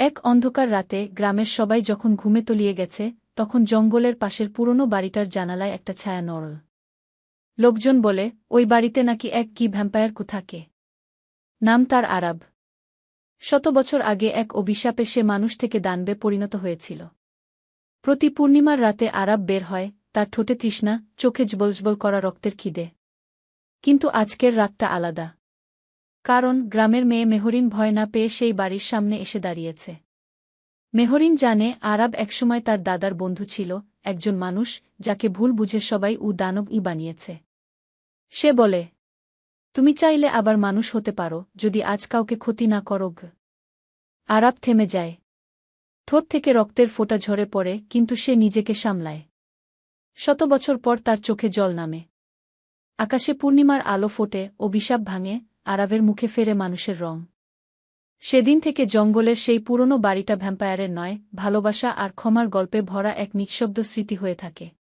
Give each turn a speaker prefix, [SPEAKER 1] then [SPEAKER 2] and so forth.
[SPEAKER 1] এক অন্ধকার রাতে গ্রামের সবাই যখন ঘুমে তলিয়ে গেছে, তখন জঙ্গলের পাশের পুরনো বাড়িটার জানালায় একটা ছায়া নড়ল। লোকজন বলে, ওই বাড়িতে নাকি এক কি ভ্যাম্পায়ার থাকে নাম তার আরব। শত বছর আগে এক অভিশাপে সে মানুষ থেকে দানবে পরিণত হয়েছিল। প্রতি পূর্ণিমার রাতে আরব বের হয়, তার ঠোঁটে তৃষ্ণা, চোখে জবলজবল করা রক্তের খিদে। কিন্তু আজকের রাতটা আলাদা। কারণ গ্রামের মেয়ে মেহরিন ভয় না পেয়ে সেই বাড়ির সামনে এসে দাঁড়িয়েছে। মেহরিন জানে আরব একসময় তার দাদার বন্ধু ছিল, একজন মানুষ, যাকে ভুল বুঝে সবাই উ দানব ই বানিয়েছে। সে বলে, তুমি চাইলে আবার মানুষ হতে পারো, যদি আজ কাউকে ক্ষতি না করোগ আরাব থেমে যায়। ঠোঁট থেকে রক্তের ফোঁটা ঝরে পড়ে, কিন্তু সে নিজেকে সামলায়। শত বছর পর তার চোখে জল নামে। আকাশে পূর্ণিমার আলো ফোটে অভিশাপ ভাঙে আরবের মুখে ফেরে মানুষের রং। সেদিন থেকে জঙ্গলের সেই পুরনো বাড়িটা ভ্যাম্পায়ারের নয়, ভালোবাসা আর ক্ষমার গল্পে ভরা এক নিঃশব্দ স্মৃতি হয়ে থাকে।